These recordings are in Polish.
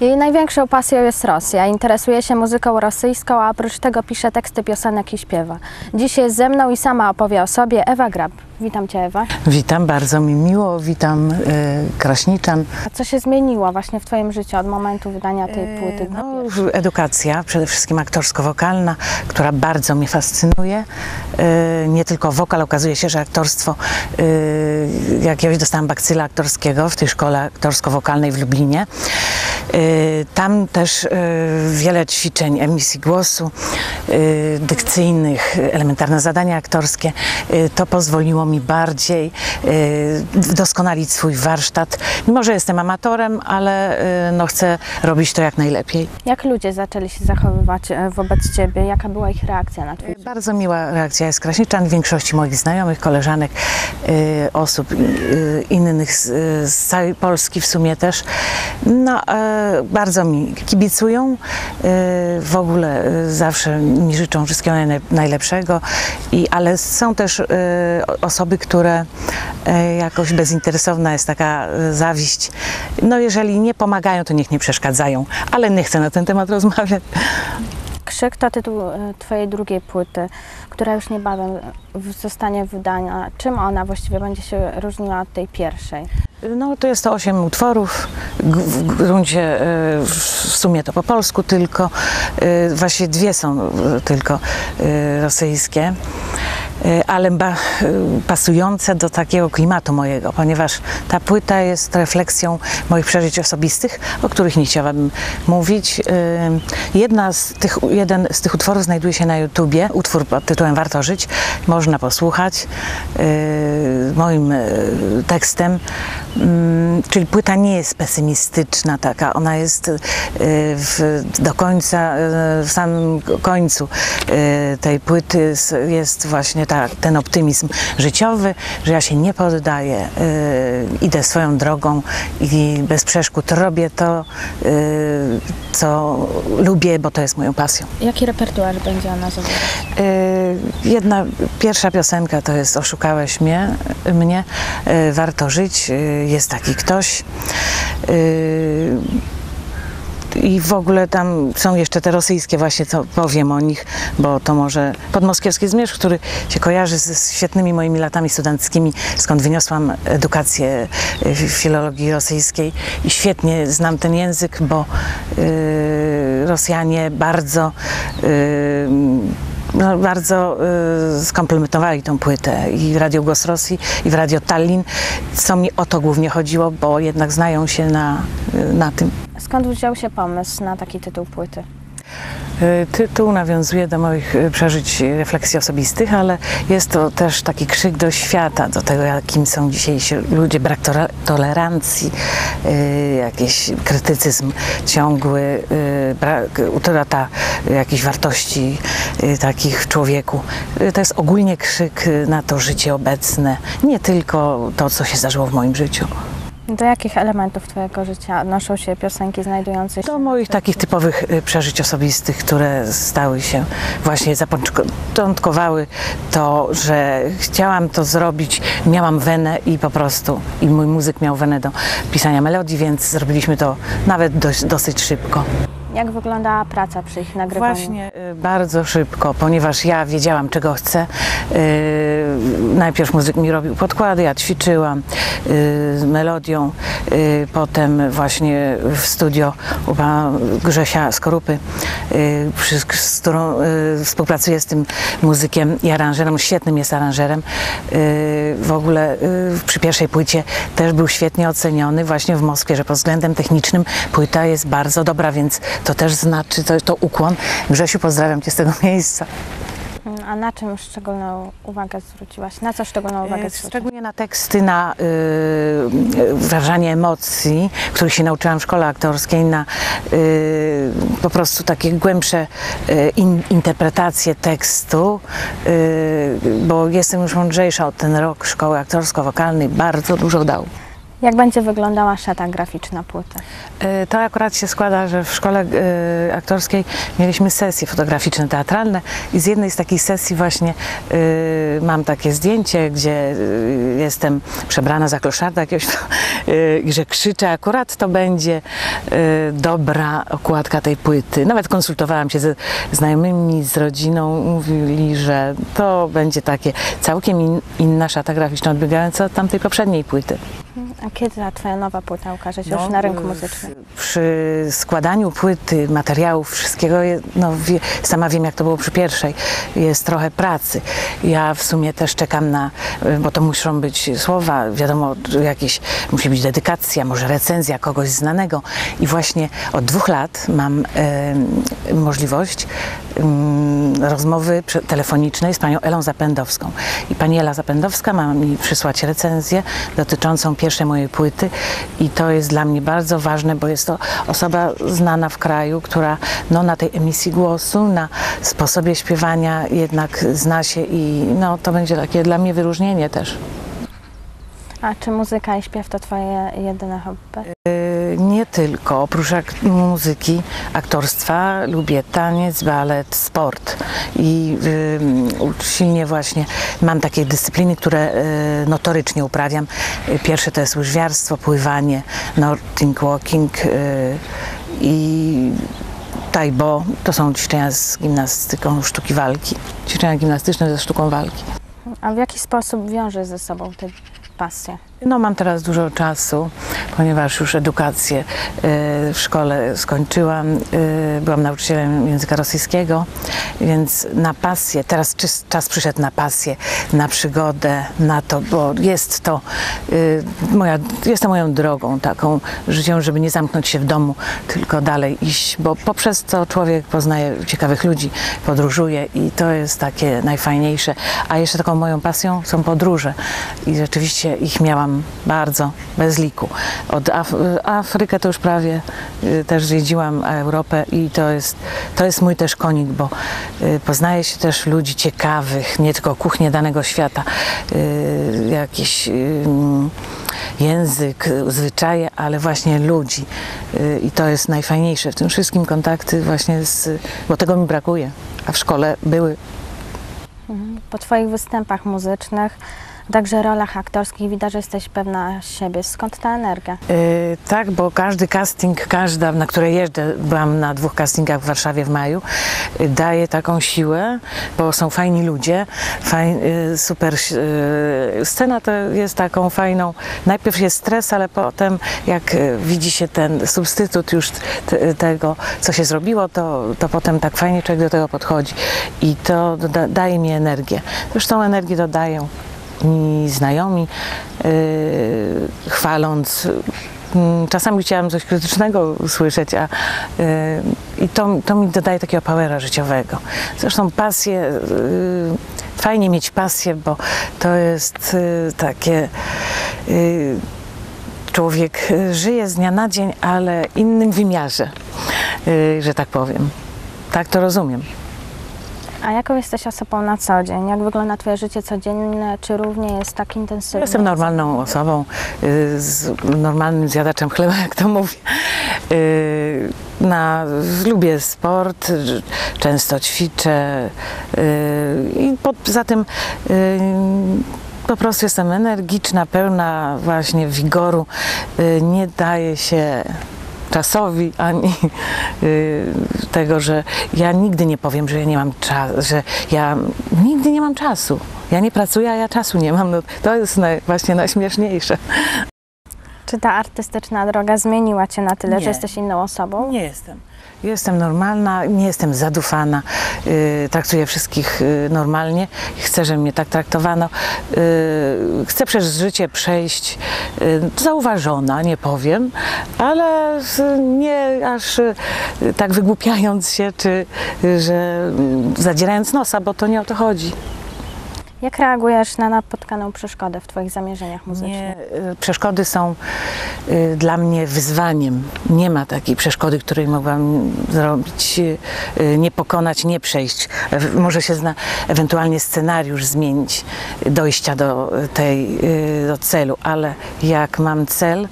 największą pasją jest Rosja. Interesuje się muzyką rosyjską, a oprócz tego pisze teksty piosenek i śpiewa. Dziś jest ze mną i sama opowie o sobie Ewa Grab. Witam Cię Ewa. Witam, bardzo mi miło, witam y, Kraśniczan. A co się zmieniło właśnie w Twoim życiu od momentu wydania tej płyty? No, edukacja, przede wszystkim aktorsko-wokalna, która bardzo mnie fascynuje. Y, nie tylko wokal, okazuje się, że aktorstwo, y, jak ja dostałam bakcyla aktorskiego w tej szkole aktorsko-wokalnej w Lublinie, y, tam też y, wiele ćwiczeń emisji głosu, dykcyjnych, elementarne zadania aktorskie. To pozwoliło mi bardziej y, doskonalić swój warsztat. Mimo, że jestem amatorem, ale y, no, chcę robić to jak najlepiej. Jak ludzie zaczęli się zachowywać e, wobec Ciebie? Jaka była ich reakcja na Twój Bardzo miła reakcja jest Kraśniczan, większości moich znajomych, koleżanek, y, osób innych z, z całej Polski w sumie też. No, e, bardzo mi kibicują, w ogóle zawsze mi życzą wszystkiego naj- najlepszego, i, ale są też y, osoby, które y, jakoś bezinteresowna jest taka y, zawiść. No jeżeli nie pomagają, to niech nie przeszkadzają, ale nie chcę na ten temat rozmawiać. Krzyk to tytuł e, Twojej drugiej płyty, która już niebawem zostanie wydana. Czym ona właściwie będzie się różniła od tej pierwszej? No to jest to osiem utworów, w gruncie e, w sumie to po polsku tylko, e, właśnie dwie są e, tylko e, rosyjskie, e, ale ba, e, pasujące do takiego klimatu mojego, ponieważ ta płyta jest refleksją moich przeżyć osobistych, o których nie chciałabym mówić. E, Jedna z tych, jeden z tych utworów znajduje się na YouTubie, utwór pod tytułem Warto żyć, można posłuchać e, moim e, tekstem. Mm, Czyli płyta nie jest pesymistyczna taka, ona jest e, w, do końca, e, w samym końcu e, tej płyty jest właśnie ta, ten optymizm życiowy, że ja się nie poddaję, idę swoją drogą i bez przeszkód robię to, co lubię, bo to jest moją pasją. Jaki repertuar będzie ona zawierać? Jedna, pierwsza piosenka to jest Oszukałeś mnie, mnie warto żyć, jest taki ktoś. Y, I w ogóle tam są jeszcze te rosyjskie, właśnie co powiem o nich, bo to może podmoskiewski zmierzch, który się kojarzy z świetnymi moimi latami studenckimi, skąd wyniosłam edukację y, w filologii rosyjskiej i świetnie znam ten język, bo y, Rosjanie bardzo no, bardzo y, skomplementowali tą płytę i Radio Głos Rosji i w Radio Tallinn, co mi o to głównie chodziło, bo jednak znają się na, y, na tym. Skąd wziął się pomysł na taki tytuł płyty? Y, Tytuł nawiązuje do moich y, przeżyć, y, refleksji osobistych, ale jest to też taki krzyk do świata, do tego, jakim są dzisiejsi ludzie, brak tolerancji, jakiś krytycyzm ciągły, brak, utrata jakichś wartości takich w człowieku. To jest ogólnie krzyk na to życie obecne, nie tylko to, co się zdarzyło w moim życiu. Do jakich elementów Twojego życia odnoszą się piosenki znajdujące się? Do moich takich typowych y, przeżyć osobistych, które stały się, właśnie zapoczątkowały to, że chciałam to zrobić, miałam wenę i po prostu, i mój muzyk miał wenę do pisania melodii, więc zrobiliśmy to nawet dość, dosyć szybko. Jak wyglądała praca przy ich nagrywaniu? Właśnie y, bardzo szybko, ponieważ ja wiedziałam, czego chcę. Y, najpierw muzyk mi robił podkłady, ja ćwiczyłam y, z melodią, potem właśnie w studio u pana Grzesia Skorupy, z którą współpracuję z tym muzykiem i aranżerem, świetnym jest aranżerem. W ogóle przy pierwszej płycie też był świetnie oceniony właśnie w Moskwie, że pod względem technicznym płyta jest bardzo dobra, więc to też znaczy, to, to ukłon. Grzesiu, pozdrawiam Cię z tego miejsca. A na czym szczególną uwagę zwróciłaś? Na co szczególną uwagę E, zwróciłaś? Szczególnie na teksty, na y, y, wrażanie emocji, których się nauczyłam w szkole aktorskiej, na y, po prostu takie głębsze y, in, interpretacje tekstu, y, bo jestem już mądrzejsza od ten rok szkoły aktorsko-wokalnej, bardzo dużo dał. Jak będzie wyglądała szata graficzna płyty? E, To akurat się składa, że w szkole e, aktorskiej mieliśmy sesje fotograficzne, teatralne i z jednej z takich sesji właśnie e, mam takie zdjęcie, gdzie jestem przebrana za kloszarda jakiegoś i że krzyczę. Akurat to będzie dobra okładka tej płyty. Nawet konsultowałam się ze znajomymi, z rodziną. Mówili, że to będzie takie całkiem in, inna szata graficzna, odbiegająca od tamtej poprzedniej płyty. A kiedy ta twoja nowa płyta ukaże się już No, na rynku muzycznym? Przy składaniu płyty, materiałów, wszystkiego, no, sama wiem, jak to było przy pierwszej, jest trochę pracy. Ja w sumie też czekam na, bo to muszą być słowa, wiadomo, jakieś, musi być dedykacja, może recenzja kogoś znanego. I właśnie od dwóch lat mam możliwość rozmowy telefonicznej z panią Elą Zapędowską. I pani Ela Zapędowska ma mi przysłać recenzję dotyczącą pierwszej mojej płyty i to jest dla mnie bardzo ważne, bo jest to osoba znana w kraju, która no, na tej emisji głosu, na sposobie śpiewania jednak zna się i no, to będzie takie dla mnie wyróżnienie też. A czy muzyka i śpiew to twoje jedyne hobby? Y, Nie tylko, oprócz ak- muzyki, aktorstwa, lubię taniec, balet, sport i y, silnie właśnie mam takie dyscypliny, które y, notorycznie uprawiam. Pierwsze to jest łyżwiarstwo, pływanie, Nordic walking y, i taibo. To są ćwiczenia z gimnastyką sztuki walki. Ćwiczenia gimnastyczne ze sztuką walki. A w jaki sposób wiążesz ze sobą te Tá passa. No mam teraz dużo czasu, ponieważ już edukację y, w szkole skończyłam. y, Byłam nauczycielem języka rosyjskiego, więc na pasję, teraz czas przyszedł na pasję, na przygodę, na to, bo jest to y, moja, jest to moją drogą taką życiową, żeby nie zamknąć się w domu, tylko dalej iść, bo poprzez to człowiek poznaje ciekawych ludzi, podróżuje i to jest takie najfajniejsze. A jeszcze taką moją pasją są podróże i rzeczywiście ich miałam bardzo, bez liku. Od Af- Afrykę to już prawie y, też zjeździłam, a Europę i to jest, to jest mój też konik, bo y, poznaje się też ludzi ciekawych, nie tylko kuchnię danego świata, y, jakiś y, język, zwyczaje, ale właśnie ludzi. I to jest najfajniejsze. W tym wszystkim kontakty właśnie z, bo tego mi brakuje, a w szkole były. Po twoich występach muzycznych, także rolach aktorskich widać, że jesteś pewna siebie. Skąd ta energia? Yy, tak, bo każdy casting, każda, na które jeżdżę, byłam na dwóch castingach w Warszawie w maju, yy, daje taką siłę, bo są fajni ludzie, yy, super. Scena to jest taką fajną, najpierw jest stres, ale potem jak widzi się ten substytut już te, tego, co się zrobiło, to, to potem tak fajnie człowiek do tego podchodzi i to daje mi energię. Zresztą energię dodają mi znajomi, yy, chwaląc. Mm, Czasami chciałam coś krytycznego usłyszeć, a, yy, i to, to mi dodaje takiego powera życiowego. Zresztą pasję, yy, fajnie mieć pasję, bo to jest yy, takie. Człowiek żyje z dnia na dzień, ale innym wymiarze, że tak powiem. Tak to rozumiem. A jaką jesteś osobą na co dzień? Jak wygląda twoje życie codzienne? Czy równie jest tak intensywne? Jestem normalną osobą, y, z normalnym zjadaczem chleba, jak to mówię. Y, Na, lubię sport, często ćwiczę y, i poza tym po prostu jestem energiczna, pełna właśnie wigoru. Nie daje się czasowi, ani y, tego, że ja nigdy nie powiem, że ja nie mam czasu, że ja nigdy nie mam czasu. Ja nie pracuję, a ja czasu nie mam. No, to jest naj, właśnie najśmieszniejsze. Czy ta artystyczna droga zmieniła cię na tyle, Nie. że jesteś inną osobą? Nie jestem. Jestem normalna, nie jestem zadufana, y, traktuję wszystkich y, normalnie, chcę, żeby mnie tak traktowano. Y, chcę przez życie przejść y, zauważona, nie powiem, ale z, nie aż y, tak wygłupiając się, czy y, że y, zadzierając nosa, bo to nie o to chodzi. Jak reagujesz na napotkaną przeszkodę w Twoich zamierzeniach muzycznych? Nie, y, przeszkody są y, dla mnie wyzwaniem. Nie ma takiej przeszkody, której mogłam zrobić, y, nie pokonać, nie przejść. E- Może się zna, ewentualnie scenariusz zmienić dojścia do tej, do celu, ale jak mam cel,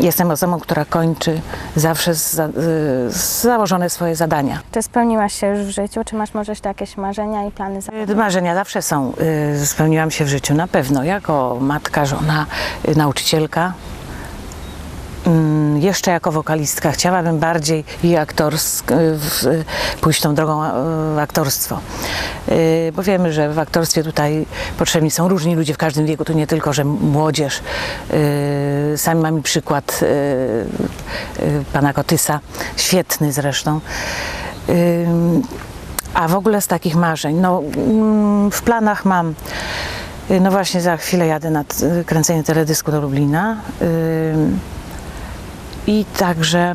jestem osobą, która kończy zawsze za, y, założone swoje zadania. Czy spełniłaś się już w życiu? Czy masz może jeszcze jakieś marzenia i plany? za- Y, Marzenia zawsze są. Y, Spełniłam się w życiu na pewno. Jako matka, żona, nauczycielka. Mm, Jeszcze jako wokalistka chciałabym bardziej i aktorsk, pójść tą drogą y, aktorstwo. Y, Bo wiemy, że w aktorstwie tutaj potrzebni są różni ludzie w każdym wieku. To nie tylko, że młodzież. Y, Sami mamy przykład pana Kotysa, świetny zresztą. A w ogóle z takich marzeń, no mm, w planach mam, no właśnie za chwilę jadę na kręcenie teledysku do Lublina i także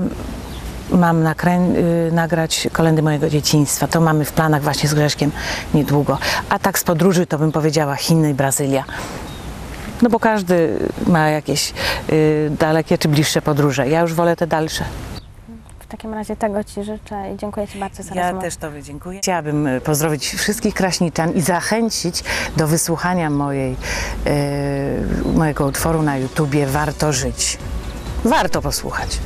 mam nakrę- y, nagrać kolendy mojego dzieciństwa. To mamy w planach właśnie z Grześkiem niedługo. A tak z podróży to bym powiedziała Chiny i Brazylia. No bo każdy ma jakieś y, dalekie czy bliższe podróże. Ja już wolę te dalsze. W takim razie tego Ci życzę i dziękuję Ci bardzo za Ja rozmowę. też Tobie dziękuję. Chciałabym e, pozdrowić wszystkich kraśniczan i zachęcić do wysłuchania mojej, e, mojego utworu na YouTubie Warto żyć. Warto posłuchać.